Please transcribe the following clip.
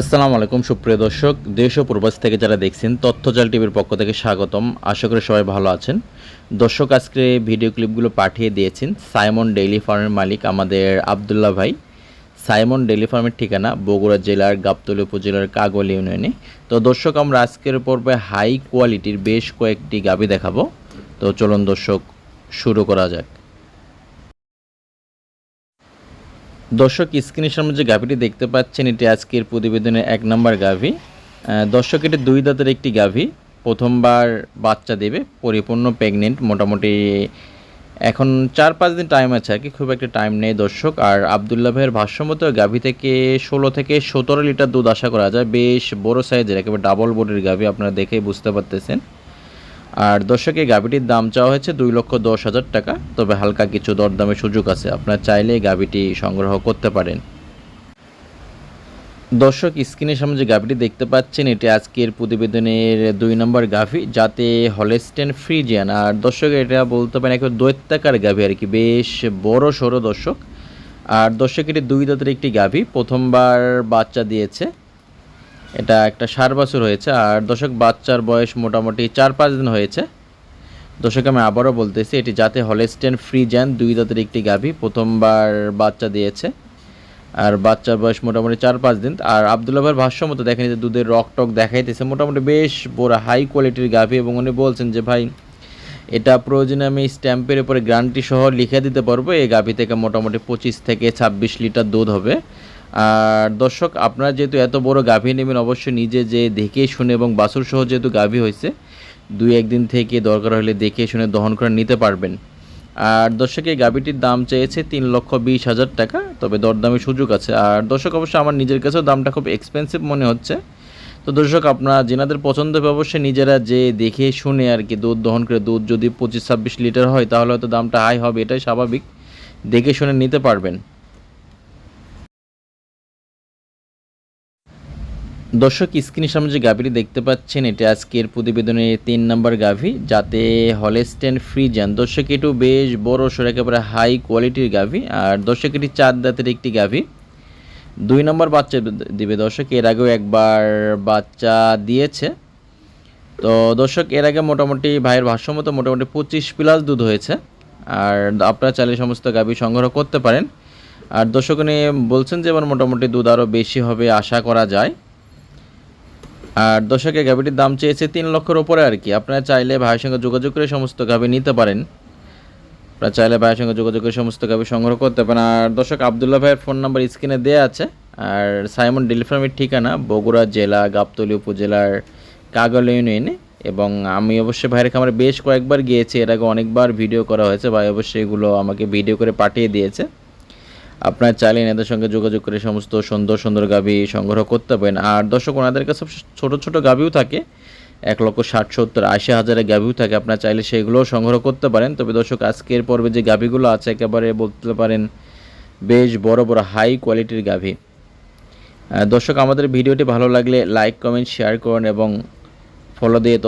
আসসালামু আলাইকুম, সুপ্রিয় দর্শক। দেশ ও প্রবাস থেকে যারা দেখছেন, তথ্যজাল টিভির পক্ষ থেকে স্বাগতম। আশা করি সবাই ভালো আছেন। দর্শক, আজকে ভিডিও ক্লিপগুলো পাঠিয়ে দিয়েছেন সাইমন ডেইলি ফার্মের মালিক আমাদের আবদুল্লাহ ভাই। সাইমন ডেইলি ফার্মের ঠিকানা বগুড়া জেলার গাবতলী উপজেলার কাগল ইউনিয়নে। তো দর্শক, আমরা আজকের পর্বে হাই কোয়ালিটির বেশ কয়েকটি গাবি দেখাবো। তো চলুন দর্শক, শুরু করা যাক। দর্শক স্ক্রিনের সামনে যে গাভীটি দেখতে পাচ্ছেন, এটি আজকের প্রতিবেদনের এক নম্বর গাভী। দর্শক, এটি দুই দাঁতের একটি গাভী। প্রথমবার বাচ্চা দেবে, পরিপূর্ণ প্রেগনেন্ট মোটামুটি এখন চার পাঁচ দিন টাইম আছে আর কি, খুব একটা টাইম নেই দর্শক। আর আবদুল্লাহ ভাইয়ের ভাষ্যমতো গাভী থেকে ষোলো থেকে সতেরো লিটার দুধ আশা করা যায়। বেশ বড় সাইজের একেবারে ডাবল বোর্ডের গাভী, আপনারা দেখেই বুঝতে পারতেছেন। আর দর্শকে গাভীটির দাম চাওয়া হয়েছে দুই লক্ষ দশ হাজার টাকা। তবে হালকা কিছু দরদামের সুযোগ আছে। আপনার চাইলে গাভীটি সংগ্রহ করতে পারেন। দর্শক, স্ক্রিনের সামনে যে গাভীটি দেখতে পাচ্ছেন, এটি আজকের প্রতিবেদনের দুই নম্বর গাভী, যাতে হলেস্টেন ফ্রিজিয়ান। আর দর্শক, এটা বলতে পারেন একটা দৈত্যাকার গাভী আর কি, বেশ বড় সড়ো দর্শক। আর দর্শক, এটি দুই দাঁতের একটি গাভী, প্রথমবার বাচ্চা দিয়েছে। এটা একটা সার বছর হয়েছে, আর দর্শক, বাচ্চার বয়স মোটামুটি চার পাঁচ দিন হয়েছে। দর্শক, আমি আবারও বলতেছি, এটি যাতে হলেস্টেন ফ্রিজ্যান দুই দাঁতের একটি গাভী, প্রথমবার বাচ্চা দিয়েছে। আর বাচ্চার বয়স মোটামুটি চার পাঁচ দিন, আর আবদুল্লাহ ভাইয়ের ভাষ্য মতো দেখেন যে দুধের রক টক দেখাইতেছে, মোটামুটি বেশ বড় হাই কোয়ালিটির গাভী, এবং উনি বলছেন যে, ভাই, এটা প্রয়োজনে আমি স্ট্যাম্পের উপরে গ্যারান্টি সহ লিখে দিতে পারব, এই গাভী থেকে মোটামুটি পঁচিশ থেকে ছাব্বিশ লিটার দুধ হবে। আর দর্শক, আপনারা যেহেতু এত বড় গাভী নেবেন, অবশ্যই নিজে যে দেখে শুনে এবং বাছুর সহ যেহেতু গাভী হয়েছে, দুই একদিন থেকে দরকার হলে দেখে শুনে দহন করে নিতে পারবেন। আর দর্শক, এই গাভীটির দাম চেয়েছে তিন লক্ষ বিশ হাজার টাকা, তবে দরদামের সুযোগ আছে। আর দর্শক, অবশ্যই আমার নিজের কাছেও দামটা খুব এক্সপেন্সিভ মনে হচ্ছে। তো দর্শক, আপনারা যেনাদের পছন্দ হবে, অবশ্যই নিজেরা যে দেখে শুনে আর কি দুধ দহন করে, দুধ যদি পঁচিশ ছাব্বিশ লিটার হয়, তাহলে হয়তো দামটা হাই হবে, এটাই স্বাভাবিক। দেখে শুনে নিতে পারবেন। দর্শক, স্ক্রিনের সামনে যে গাভীটি দেখতে পাচ্ছেন, এটা আজকের প্রতিবেদনের তিন নম্বর গাভী, যাতে হলেস্টেন ফ্রিজান দর্শক, এটু বেশ বড় সর একেবারে হাই কোয়ালিটির গাভী। আর দর্শক, এটি চার দাঁতের একটি গাভী। দুই নম্বর বাচ্চা দিবে দর্শক, এর আগেও একবার বাচ্চা দিয়েছে। তো দর্শক, এর আগে মোটামুটি ভাইয়ের ভাষ্যমতো মোটামুটি পঁচিশ প্লাস দুধ হয়েছে। আর আপনারা চাইলে সমস্ত গাভী সংগ্রহ করতে পারেন। আর দর্শক, উনি বলছেন যে এবার মোটামুটি দুধ আরও বেশি হবে, আশা করা যায়। আর দর্শকের গাভিটির দাম চেয়েছে তিন লক্ষের ওপরে আর কি। আপনারা চাইলে ভাইয়ের সঙ্গে যোগাযোগ করে সমস্ত গাভি নিতে পারেন। আপনারা চাইলে ভাইয়ের সঙ্গে যোগাযোগ করে সমস্ত গাভি সংগ্রহ করতে পারেন। আর দর্শক, আবদুল্লাহ ভাইয়ের ফোন নাম্বার স্ক্রিনে দেওয়া আছে। আর সাইমন ডেলিফার্মের ঠিকানা বগুড়া জেলা, গাবতলী উপজেলার কাগল ইউনিয়নে। এবং আমি অবশ্যই ভাইয়ের খামারে বেশ কয়েকবার গিয়েছি। এর আগে অনেকবার ভিডিও করা হয়েছে। ভাই অবশ্যই এগুলো আমাকে ভিডিও করে পাঠিয়ে দিয়েছে। আপনার চাইলে এনাদের সঙ্গে যোগাযোগ করে সমস্ত সুন্দর সুন্দর গাভী সংগ্রহ করতে পারেন। আর দর্শক ওনাদের কাছে ছোট ছোট গাভীও থাকে। এক লক্ষ ষাট, সত্তর, আশি হাজারের গাভীও থাকে। আপনার চাইলে সেগুলোও সংগ্রহ করতে পারেন। তবে দর্শক, আজকের পর্বে যে গাভীগুলো আছে, একেবারে বলতে পারেন বেশ বড় বড় হাই কোয়ালিটির গাভী দর্শক, আমাদের ভিডিওটি ভালো লাগলে লাইক, কমেন্ট, শেয়ার করুন এবং ফলো দিয়ে